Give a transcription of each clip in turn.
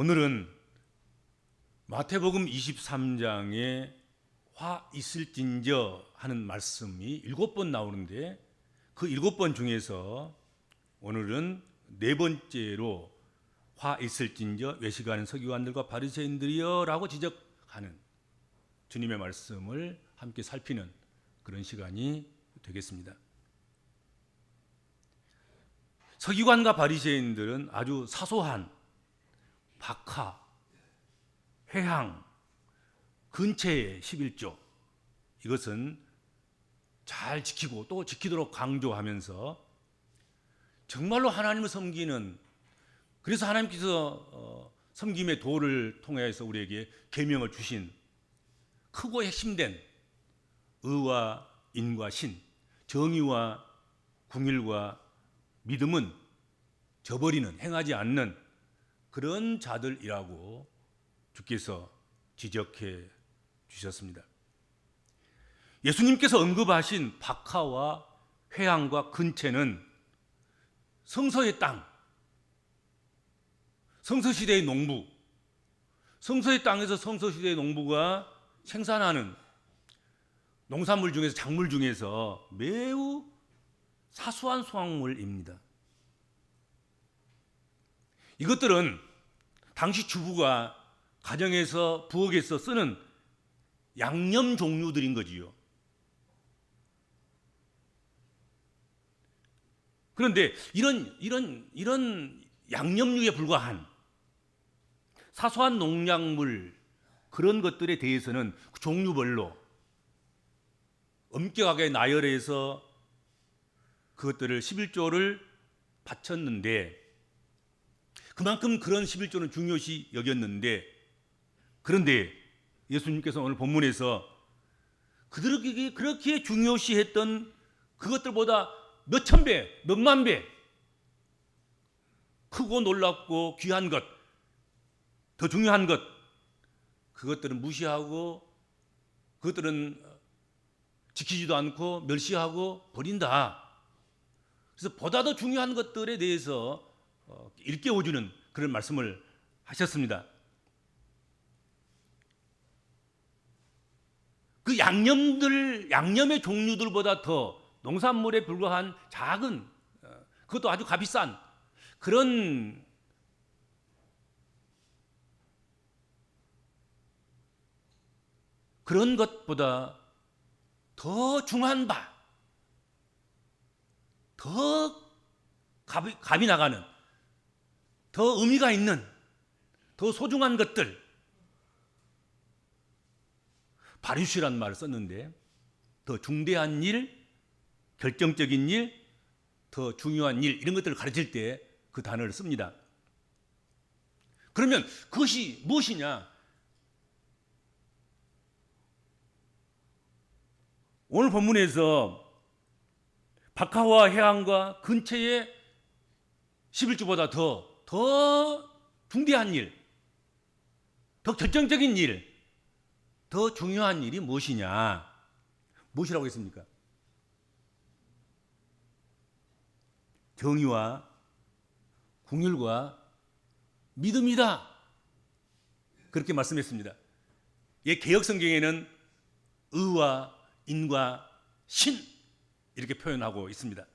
오늘은 마태복음 23장에 화 있을진저 하는 말씀이 일곱 번 나오는데 그 일곱 번 중에서 오늘은 네 번째로 화 있을진저 외식하는 서기관들과 바리새인들이여라고 지적하는 주님의 말씀을 함께 살피는 그런 시간이 되겠습니다. 서기관과 바리새인들은 아주 사소한 박하, 회향, 근처의 11조. 이것은 잘 지키고 또 지키도록 강조하면서 정말로 하나님을 섬기는 그래서 하나님께서 어, 섬김의 도를 통해서 우리에게 계명을 주신 크고 핵심된 의와 인과 신, 정의와 궁일과 믿음은 저버리는 행하지 않는 그런 자들이라고 주께서 지적해 주셨습니다. 예수님께서 언급하신 박하와 회양과 근체는 성서의 땅, 성서 시대의 농부, 성서의 땅에서 성서 시대의 농부가 생산하는 농산물 중에서 작물 중에서 매우 사소한 수확물입니다. 이것들은 당시 주부가 가정에서 부엌에서 쓰는 양념 종류들인 거지요. 그런데 이런 이런 이런 양념류에 불과한 사소한 농약물 그런 것들에 대해서는 그 종류별로 엄격하게 나열해서 그것들을 11조를 바쳤는데 그만큼 그런 11조는 중요시 여겼는데 그런데 예수님께서 오늘 본문에서 그들에게 그렇게 중요시했던 그것들보다 몇천 배, 몇만 배 크고 놀랍고 귀한 것, 더 중요한 것, 그것들은 무시하고 그것들은 지키지도 않고 멸시하고 버린다. 그래서 보다 더 중요한 것들에 대해서 어, 일깨워주는 그런 말씀을 하셨습니다. 그 양념들, 양념의 종류들보다 더 농산물에 불과한 작은, 어, 그것도 아주 값비싼 그런 그런 것보다 더 중한 바, 더 값이, 값이 나가는, 더 의미가 있는, 더 소중한 것들. 바리슈란 말을 썼는데, 더 중대한 일, 결정적인 일, 더 중요한 일, 이런 것들을 가르칠 때 그 단어를 씁니다. 그러면 그것이 무엇이냐? 오늘 본문에서 박하와 해안과 근처의 11주보다 더, 더 중대한 일, 더 결정적인 일, 더 중요한 일이 무엇이냐? 무엇이라고 했습니까? 정의와 궁율과 믿음이다. 그렇게 말씀했습니다. 예, 개혁 성경에는 의와 인과 신 이렇게 표현하고 있습니다.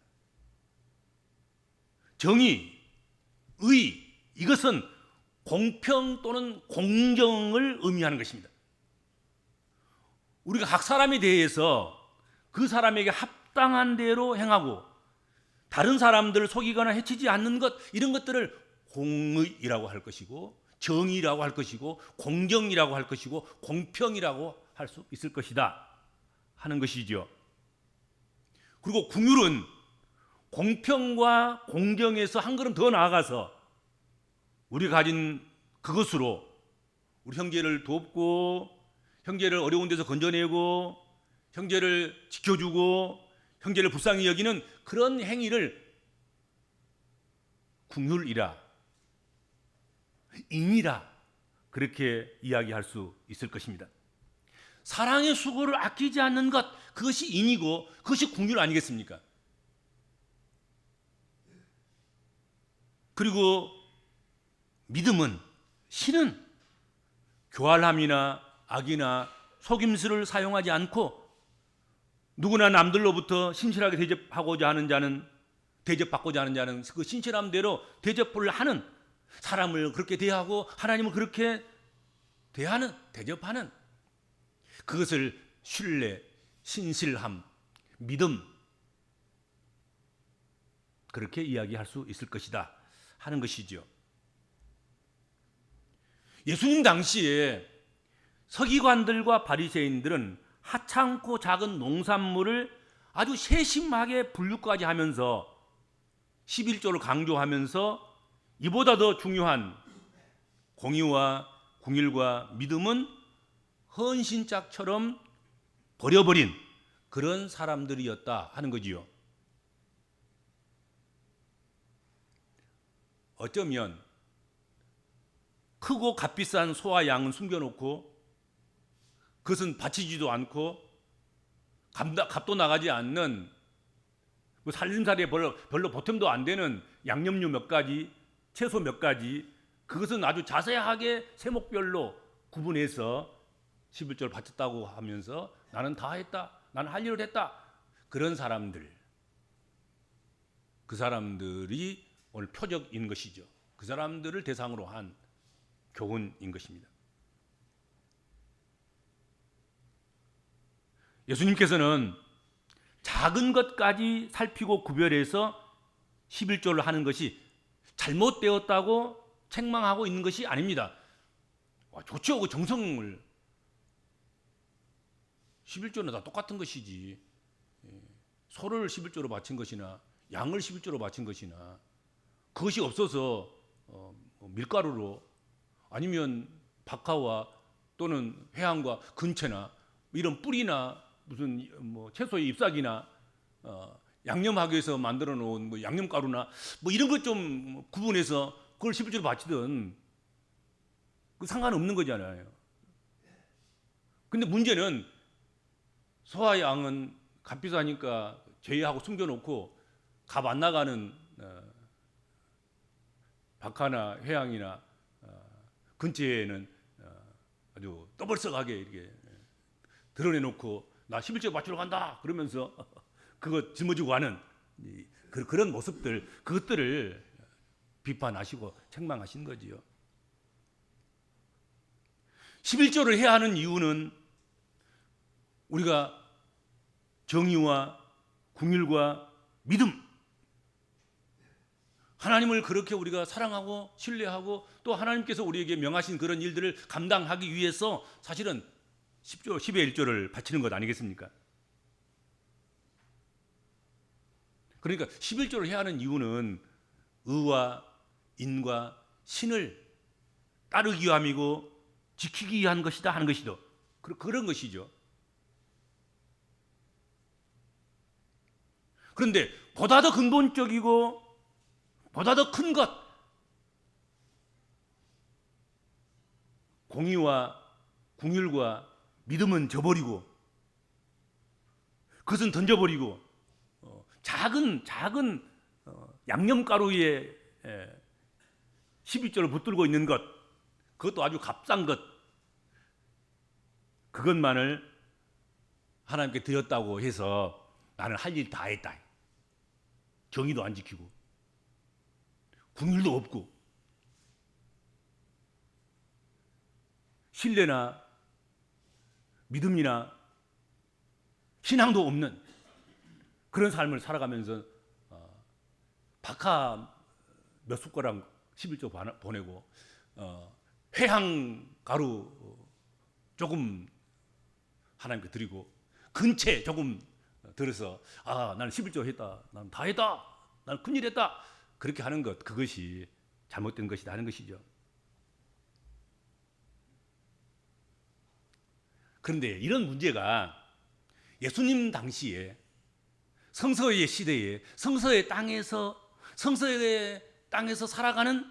정의, 의 이것은 공평 또는 공정을 의미하는 것입니다. 우리가 각 사람에 대해서 그 사람에게 합당한 대로 행하고 다른 사람들을 속이거나 해치지 않는 것 이런 것들을 공의라고 할 것이고 정의라고 할 것이고 공정이라고 할 것이고 공평이라고 할 수 있을 것이다 하는 것이죠. 그리고 궁율은 공평과 공정에서 한 걸음 더 나아가서 우리가 가진 그것으로 우리 형제를 돕고 형제를 어려운 데서 건져내고 형제를 지켜주고 형제를 불쌍히 여기는 그런 행위를 궁율이라 인이라 그렇게 이야기할 수 있을 것입니다. 사랑의 수고를 아끼지 않는 것 그것이 인이고 그것이 궁율 아니겠습니까? 그리고 믿음은 신은 교활함이나 악이나 속임수를 사용하지 않고 누구나 남들로부터 신실하게 대접하고자 하는 자는 대접받고자 하는 자는 그 신실함대로 대접을 하는 사람을 그렇게 대하고 하나님을 그렇게 대하는 대접하는 그것을 신뢰, 신실함, 믿음 그렇게 이야기할 수 있을 것이다 하는 것이죠. 예수님 당시에 서기관들과 바리새인들은 하찮고 작은 농산물을 아주 세심하게 분류까지 하면서 11조를 강조하면서 이보다 더 중요한 공의와 궁일과 믿음은 헌신짝처럼 버려버린 그런 사람들이었다 하는 거지요. 어쩌면 크고 값비싼 소와 양은 숨겨놓고 그것은 바치지도 않고 값- 값도 나가지 않는 그 살림살이에 별로, 별로 보탬도 안 되는 양념류 몇 가지, 채소 몇 가지 그것은 아주 자세하게 세목별로 구분해서 11조를 바쳤다고 하면서 나는 다 했다. 나는 할 일을 했다. 그런 사람들. 그 사람들이 오늘 표적인 것이죠. 그 사람들을 대상으로 한 교훈인 것입니다. 예수님께서는 작은 것까지 살피고 구별해서 11조를 하는 것이 잘못되었다고 책망하고 있는 것이 아닙니다. 와, 좋죠. 그 정성을 11조는 다 똑같은 것이지. 예. 소를 11조로 바친 것이나 양을 11조로 바친 것이나 그것이 없어서 어, 뭐 밀가루로 아니면 박하와 또는 회항과 근체나 이런 뿌리나 무슨 뭐 채소의 잎사귀나 어, 양념하기 위해서 만들어 놓은 뭐 양념가루나 뭐 이런 것 좀 구분해서 그걸 11조로 바치든 그 상관없는 거잖아요. 근데 문제는 소와 양은 값비싸니까 제외하고 숨겨놓고 값 안 나가는 어, 박하나 회양이나 어, 근처에는 어, 아주 떠벌썩하게 이렇게 드러내놓고 나 11조 맞추러 간다 그러면서 그거 짊어지고 가는 이, 그, 그런 모습들 그것들을 비판하시고 책망하신 거지요. 11조를 해야 하는 이유는 우리가 정의와 궁율과 믿음 하나님을 그렇게 우리가 사랑하고 신뢰하고 또 하나님께서 우리에게 명하신 그런 일들을 감당하기 위해서 사실은 10조 10의 1조를 바치는 것 아니겠습니까? 그러니까 11조를 해야 하는 이유는 의와 인과 신을 따르기 위함이고 지키기 위한 것이다 하는 것이죠. 그- 그런 것이죠. 그런데 보다 더 근본적이고 보다 더 큰 것, 공의와 궁율과 믿음은 저버리고 그것은 던져버리고 어, 작은 작은 어, 양념가루에 에, 12조를 붙들고 있는 것 그것도 아주 값싼 것 그것만을 하나님께 드렸다고 해서 나는 할 일 다 했다. 정의도 안 지키고 궁율도 없고. 신뢰나 믿음이나 신앙도 없는 그런 삶을 살아가면서 어, 박하 몇 숟가락 11조 바- 보내고 어, 회향 가루 조금 하나님께 드리고 근채 조금 들어서 아 나는 11조 했다. 나는 다 했다. 나는 큰일 했다 그렇게 하는 것 그것이 잘못된 것이다 하는 것이죠 그런데 이런 문제가 예수님 당시에 성서의 시대에 성서의 땅에서 성서의 땅에서 살아가는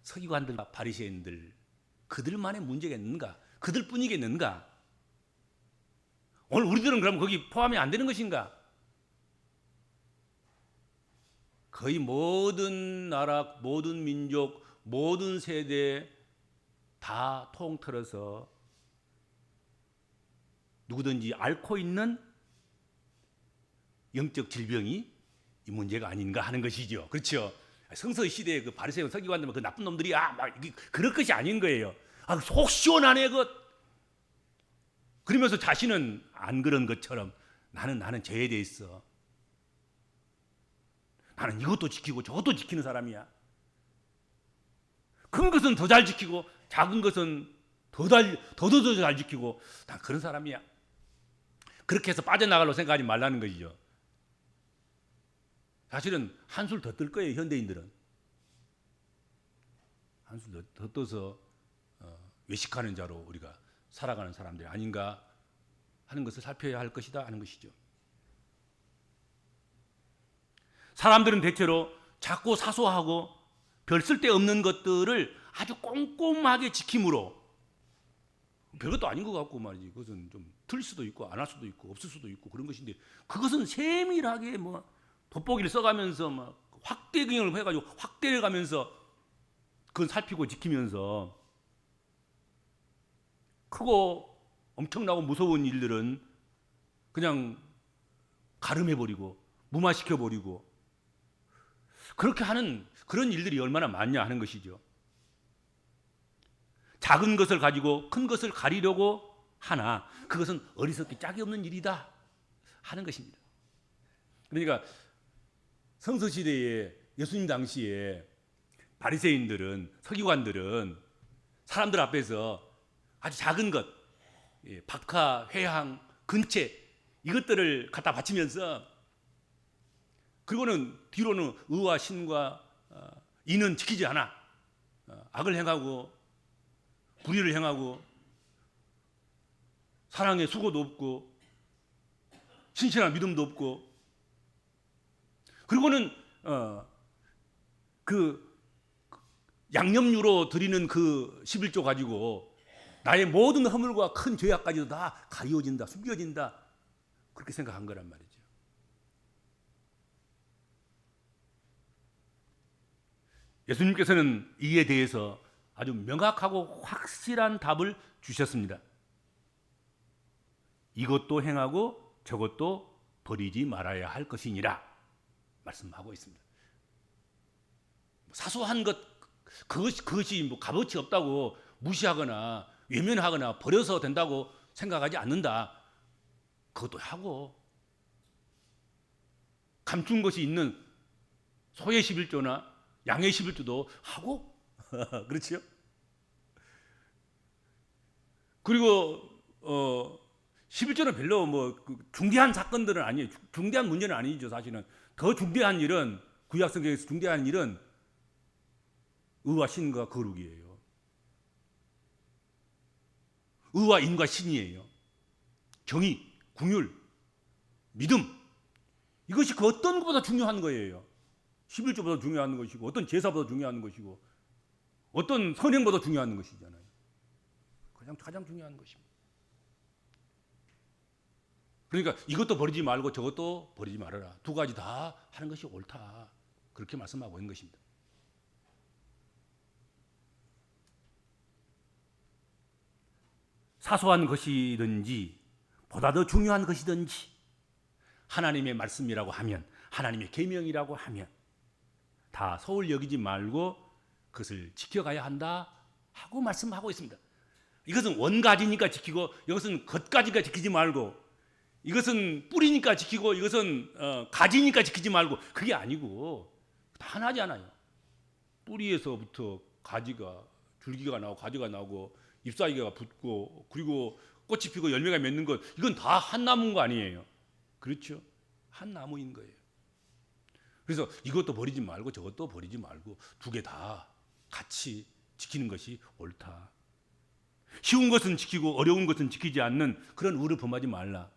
서기관들과 바리새인들 그들만의 문제겠는가? 그들뿐이겠는가? 오늘 우리들은 그럼 거기 포함이 안 되는 것인가? 거의 모든 나라, 모든 민족, 모든 세대 다 통틀어서 누구든지 앓고 있는 영적 질병이 이 문제가 아닌가 하는 것이죠. 그렇죠? 성서 시대의 그 바리새인 서기관들 그 나쁜 놈들이 아막 그럴 것이 아닌 거예요. 아, 속 시원하네 그. 그러면서 자신은 안 그런 것처럼 나는 나는 죄에 대해 있어. 나는 이것도 지키고 저것도 지키는 사람이야. 큰 것은 더 잘 지키고 작은 것은 더더더 잘 지키고 난 그런 사람이야. 그렇게 해서 빠져나가려고 생각하지 말라는 것이죠. 사실은 한술 더 뜰 거예요 현대인들은 한술 더, 더 떠서 어, 외식하는 자로 우리가 살아가는 사람들이 아닌가 하는 것을 살펴야 할 것이다 하는 것이죠. 사람들은 대체로 작고 사소하고 별 쓸데없는 것들을 아주 꼼꼼하게 지킴으로 별것도 아닌 것 같고 말이지. 그것은 좀 틀 수도 있고 안 할 수도 있고 없을 수도 있고 그런 것인데 그것은 세밀하게 뭐 돋보기를 써가면서 막 확대 경영을 해가지고 확대를 가면서 그건 살피고 지키면서 크고 엄청나고 무서운 일들은 그냥 가름해버리고 무마시켜버리고 그렇게 하는 그런 일들이 얼마나 많냐 하는 것이죠. 작은 것을 가지고 큰 것을 가리려고 하나 그것은 어리석기 짝이 없는 일이다 하는 것입니다. 그러니까 성서 시대에 예수님 당시에 바리새인들은 서기관들은 사람들 앞에서 아주 작은 것, 예, 박하, 회향, 근체 이것들을 갖다 바치면서 그리고는 뒤로는 의와 신과 어, 이는 지키지 않아 어, 악을 행하고 불의를 행하고 사랑의 수고도 없고 신실한 믿음도 없고 그리고는 어, 그 양념류로 드리는 그 11조 가지고 나의 모든 허물과 큰 죄악까지도 다 가리워진다, 숨겨진다. 그렇게 생각한 거란 말이죠. 예수님께서는 이에 대해서 아주 명확하고 확실한 답을 주셨습니다. 이것도 행하고 저것도 버리지 말아야 할 것이니라 말씀하고 있습니다. 사소한 것 그것이 그것이 뭐 값어치 없다고 무시하거나 외면하거나 버려서 된다고 생각하지 않는다. 그것도 하고 감춘 것이 있는 소의 11조나 양의 11조도 하고 그렇지요? 그리고 어 11조는 별로 뭐 중대한 사건들은 아니에요. 중대한 문제는 아니죠, 사실은. 더 중대한 일은 구약 성경에서 중대한 일은 의와 신과 거룩이에요. 의와 인과 신이에요. 정의, 궁율, 믿음. 이것이 그 어떤 것보다 중요한 거예요. 11조보다 중요한 것이고 어떤 제사보다 중요한 것이고 어떤 선행보다 중요한 것이잖아요. 가장 가장 중요한 것입니다. 그러니까 이것도 버리지 말고 저것도 버리지 말아라. 두 가지 다 하는 것이 옳다. 그렇게 말씀하고 있는 것입니다. 사소한 것이든지 보다 더 중요한 것이든지 하나님의 말씀이라고 하면 하나님의 계명이라고 하면 다 서울 여기지 말고 그것을 지켜가야 한다 하고 말씀하고 있습니다. 이것은 원가지니까 지키고 이것은 겉가지가 지키지 말고 이것은 뿌리니까 지키고 이것은 어, 가지니까 지키지 말고 그게 아니고 다 하나잖아요. 뿌리에서부터 가지가 줄기가 나오고 가지가 나오고 잎사귀가 붙고 그리고 꽃이 피고 열매가 맺는 것 이건 다 한 나무인 거 아니에요. 그렇죠? 한 나무인 거예요. 그래서 이것도 버리지 말고 저것도 버리지 말고 두 개 다 같이 지키는 것이 옳다. 쉬운 것은 지키고 어려운 것은 지키지 않는 그런 우를 범하지 말라.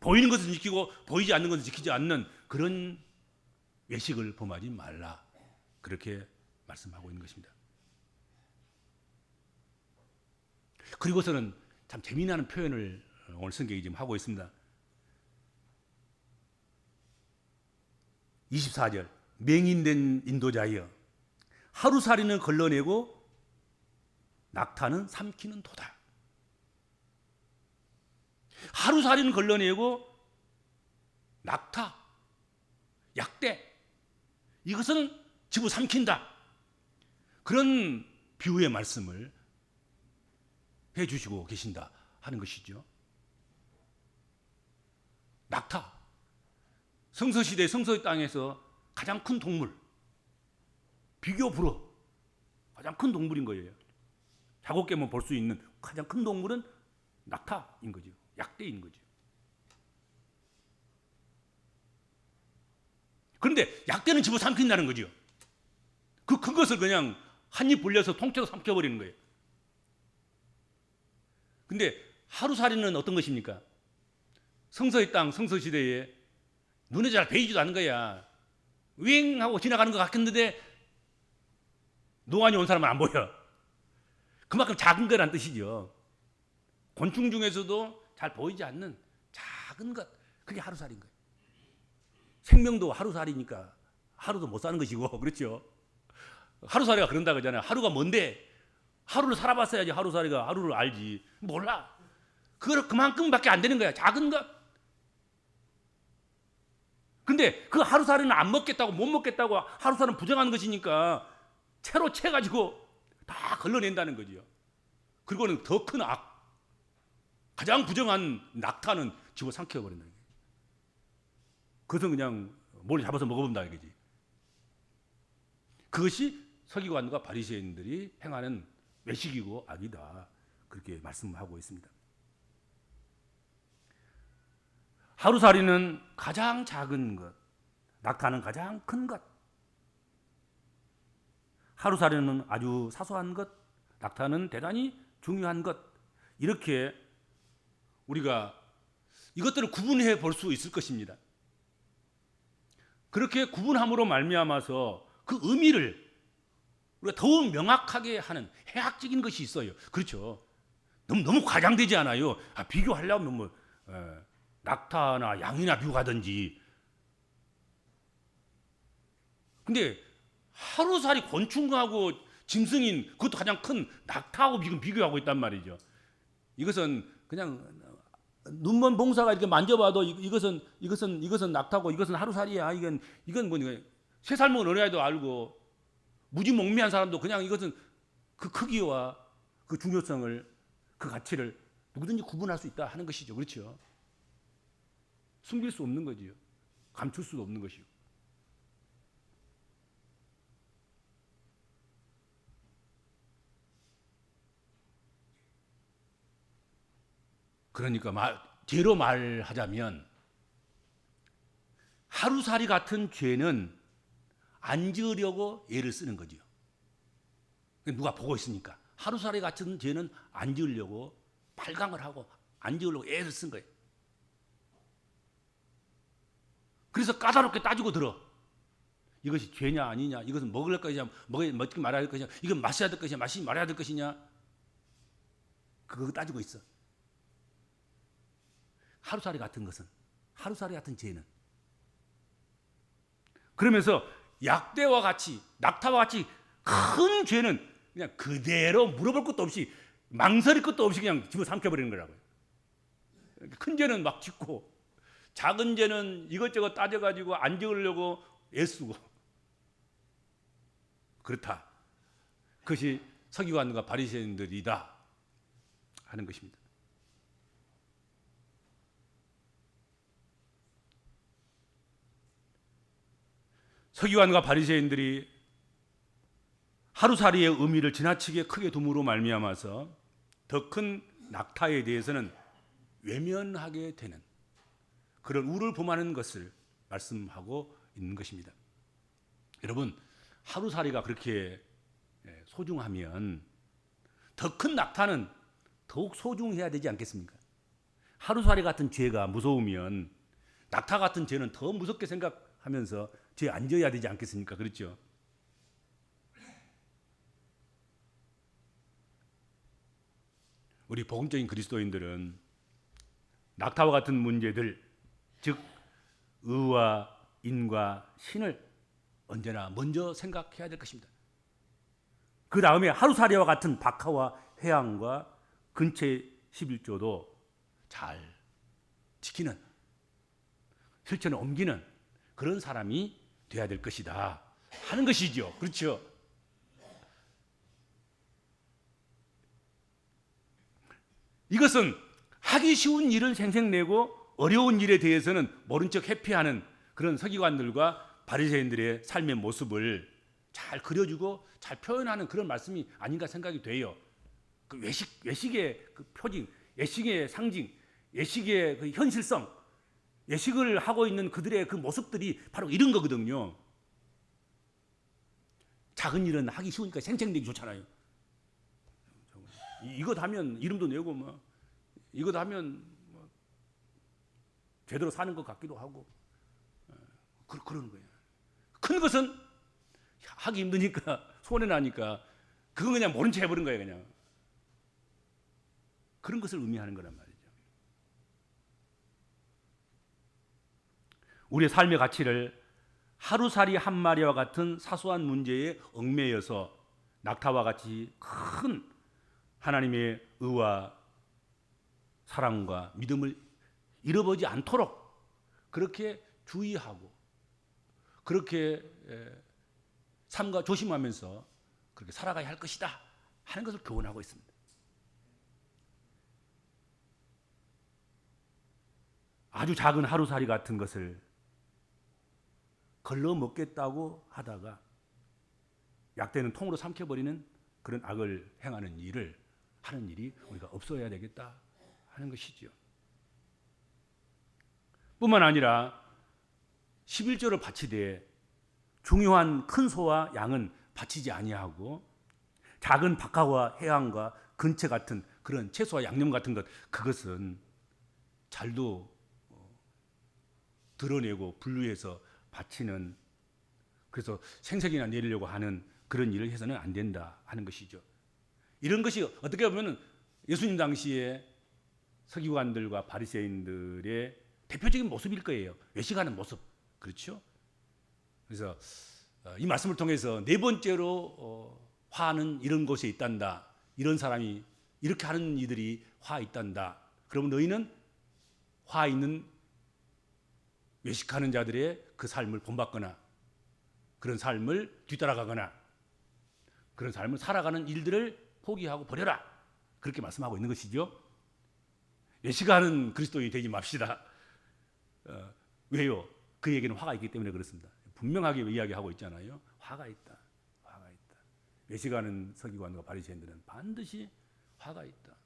보이는 것은 지키고 보이지 않는 것은 지키지 않는 그런 외식을 범하지 말라. 그렇게 말씀하고 있는 것입니다. 그리고서는 참 재미나는 표현을 오늘 성경이 지금 하고 있습니다. 24절 맹인된 인도자여 하루살이는 걸러내고 낙타는 삼키는 도다. 하루살이는 걸러내고 낙타, 약대 이것은 집어 삼킨다. 그런 비유의 말씀을 해 주시고 계신다 하는 것이죠. 낙타. 성서시대 성서의 땅에서 가장 큰 동물. 비교 불어. 가장 큰 동물인 거예요. 자고 깨면 볼 수 있는 가장 큰 동물은 낙타인 거죠. 약대인 거죠. 그런데 약대는 집어 삼킨다는 거죠. 그 큰 것을 그냥 한입 벌려서 통째로 삼켜버리는 거예요. 근데 하루살이는 어떤 것입니까? 성서의 땅, 성서 시대에 눈에 잘 베이지도 않는 거야. 윙 하고 지나가는 것 같겠는데 노안이 온 사람은 안 보여. 그만큼 작은 거란 뜻이죠. 곤충 중에서도 잘 보이지 않는 작은 것, 그게 하루살인 거예요. 생명도 하루살이니까 하루도 못 사는 것이고 그렇죠. 하루살이가 그런다 그러잖아요. 하루가 뭔데? 하루를 살아봤어야지 하루살이가 하루를 알지. 몰라. 그걸 그만큼밖에 안 되는 거야. 작은 것. 근데 그 하루살이는 안 먹겠다고 못 먹겠다고 하루살은 부정하는 것이니까 채로 채 가지고 다 걸러낸다는 거지요. 그리고는 더 큰 악, 가장 부정한 낙타는 집어 삼켜 버린다. 그것은 그냥 뭘 잡아서 먹어본다 이거지. 그것이 서기관과 바리새인들이 행하는 외식이고 악이다. 그렇게 말씀하고 있습니다. 하루살이는 가장 작은 것, 낙타는 가장 큰 것. 하루살이는 아주 사소한 것, 낙타는 대단히 중요한 것. 이렇게 우리가 이것들을 구분해 볼 수 있을 것입니다. 그렇게 구분함으로 말미암아서 그 의미를 우리가 더욱 명확하게 하는 해학적인 것이 있어요. 그렇죠. 너무 너무 과장되지 않아요. 아, 비교하려면 뭐 에, 낙타나 양이나 비교하든지. 근데 하루살이 곤충하고 짐승인 그것도 가장 큰 낙타하고 지금 비교하고 있단 말이죠. 이것은 그냥 눈먼 봉사가 이렇게 만져봐도 이- 이것은 이것은 이것은 낙타고 이것은 하루살이야. 이건 이건 뭐냐 세살 먹은 어린아이도 알고 무지몽매한 사람도 그냥 이것은 그 크기와 그 중요성을 그 가치를 누구든지 구분할 수 있다 하는 것이죠. 그렇죠? 숨길 수 없는 거지요. 감출 수도 없는 것이고. 그러니까 말, 죄로 말하자면 하루살이 같은 죄는 안 지으려고 애를 쓰는 거지요. 누가 보고 있으니까 하루살이 같은 죄는 안 지으려고 발광을 하고 안 지으려고 애를 쓴 거예요. 그래서 까다롭게 따지고 들어. 이것이 죄냐 아니냐, 이것은 먹을 것이냐, 먹 먹지 말아야 될 것이냐, 이건 마셔야 될 것이냐, 마시지 말아야 될 것이냐, 그거 따지고 있어. 하루살이 같은 것은 하루살이 같은 죄는 그러면서 약대와 같이 낙타와 같이 큰 죄는 그냥 그대로 물어볼 것도 없이 망설일 것도 없이 그냥 집어 삼켜버리는 거라고요. 큰 죄는 막 짓고 작은 죄는 이것저것 따져가지고 안 지으려고 애쓰고 그렇다. 그것이 서기관과 바리새인들이다 하는 것입니다. 서기관과 바리새인들이 하루살이의 의미를 지나치게 크게 둠으로 말미암아서 더 큰 낙타에 대해서는 외면하게 되는 그런 우를 범하는 것을 말씀하고 있는 것입니다. 여러분 하루살이가 그렇게 예, 소중하면 더 큰 낙타는 더욱 소중해야 되지 않겠습니까? 하루살이 같은 죄가 무서우면 낙타 같은 죄는 더 무섭게 생각하면서 죄안 져야 되지 않겠습니까? 그렇죠? 우리 복음적인 그리스도인들은 낙타와 같은 문제들, 즉 의와 인과 신을 언제나 먼저 생각해야 될 것입니다. 그 다음에 하루살이와 같은 박하와 회양과 근체 11조도 잘 지키는 실천에 옮기는 그런 사람이 돼야 될 것이다 하는 것이죠. 그렇죠? 이것은 하기 쉬운 일을 생색내고 어려운 일에 대해서는 모른 척 회피하는 그런 서기관들과 바리새인들의 삶의 모습을 잘 그려주고 잘 표현하는 그런 말씀이 아닌가 생각이 돼요. 그 외식 외식의 그 표징, 예식의 상징, 예식의 그 현실성, 예식을 하고 있는 그들의 그 모습들이 바로 이런 거거든요. 작은 일은 하기 쉬우니까 생색내기 좋잖아요. 이- 이것 하면 이름도 내고 뭐 이것 하면 뭐 제대로 사는 것 같기도 하고 어, 그, 그러는 거예요. 큰 것은 하기 힘드니까 손해 나니까 그건 그냥 모른 체 해버린 거예요 그냥 그런 것을 의미하는 거란 말이죠. 우리의 삶의 가치를 하루살이 한 마리와 같은 사소한 문제에 얽매여서 낙타와 같이 큰 하나님의 의와 사랑과 믿음을 잃어버지 않도록 그렇게 주의하고 그렇게 에, 삶과 조심하면서 그렇게 살아가야 할 것이다 하는 것을 교훈하고 있습니다. 아주 작은 하루살이 같은 것을 걸러 먹겠다고 하다가 약대는 통으로 삼켜버리는 그런 악을 행하는 일을 하는 일이 우리가 없어야 되겠다 하는 것이지요. 뿐만 아니라 11조를 바치되 중요한 큰 소와 양은 바치지 아니하고 작은 박하와 해양과 근처 같은 그런 채소와 양념 같은 것 그것은 잘도 어, 드러내고 분류해서 바치는 그래서 생색이나 내리려고 하는 그런 일을 해서는 안 된다 하는 것이죠. 이런 것이 어떻게 보면 예수님 당시에 서기관들과 바리새인들의 대표적인 모습일 거예요. 외식하는 모습. 그렇죠? 그래서 어, 이 말씀을 통해서 네 번째로 어, 화는 이런 곳에 있단다. 이런 사람이 이렇게 하는 이들이 화 있단다. 그러면 너희는 화 있는 외식하는 자들의 그 삶을 본받거나 그런 삶을 뒤따라가거나 그런 삶을 살아가는 일들을 포기하고 버려라. 그렇게 말씀하고 있는 것이죠. 외식하는 그리스도인이 되지 맙시다. 어, 왜요? 그에게는 화가 있기 때문에 그렇습니다. 분명하게 이야기하고 있잖아요. 화가 있다. 화가 있다. 외식하는 서기관과 바리새인들은 반드시 화가 있다.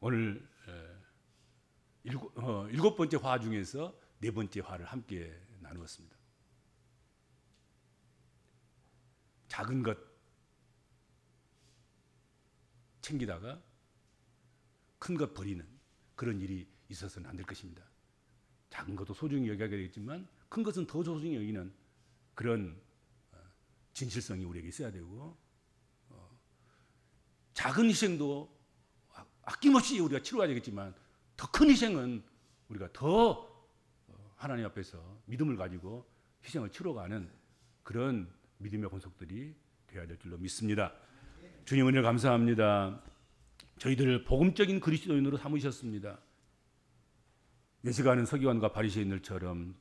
오늘 에, 일곱, 어, 일곱 번째 화 중에서 네 번째 화를 함께 나누었습니다. 작은 것 챙기다가 큰 것 버리는 그런 일이 있어서는 안 될 것입니다. 작은 것도 소중히 여겨야 되겠지만 큰 것은 더 소중히 여기는 그런 어, 진실성이 우리에게 있어야 되고 어, 작은 희생도 아- 아낌없이 우리가 치러야 되겠지만 더 큰 희생은 우리가 더 어, 하나님 앞에서 믿음을 가지고 희생을 치러가는 그런 믿음의 권속들이 되어야 될 줄로 믿습니다. 주님 은혜 감사합니다. 저희들을 복음적인 그리스도인으로 삼으셨습니다. 예식하는 서기관과 바리새인들처럼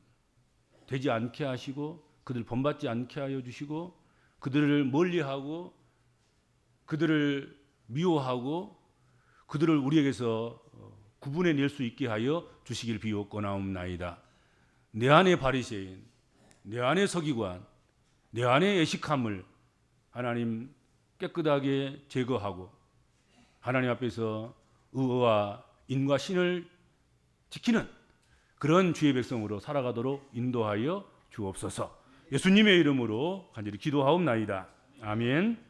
되지 않게 하시고 그들 본받지 않게 하여 주시고 그들을 멀리하고 그들을 미워하고 그들을 우리에게서 어, 구분해 낼 수 있게 하여 주시길 비옵고나옵나이다. 내 안에 바리새인, 내 안에 서기관, 내 안에 예식함을 하나님 깨끗하게 제거하고 하나님 앞에서 의와 인과 신을 지키는 그런 주의 백성으로 살아가도록 인도하여 주옵소서. 예수님의 이름으로 간절히 기도하옵나이다. 아멘.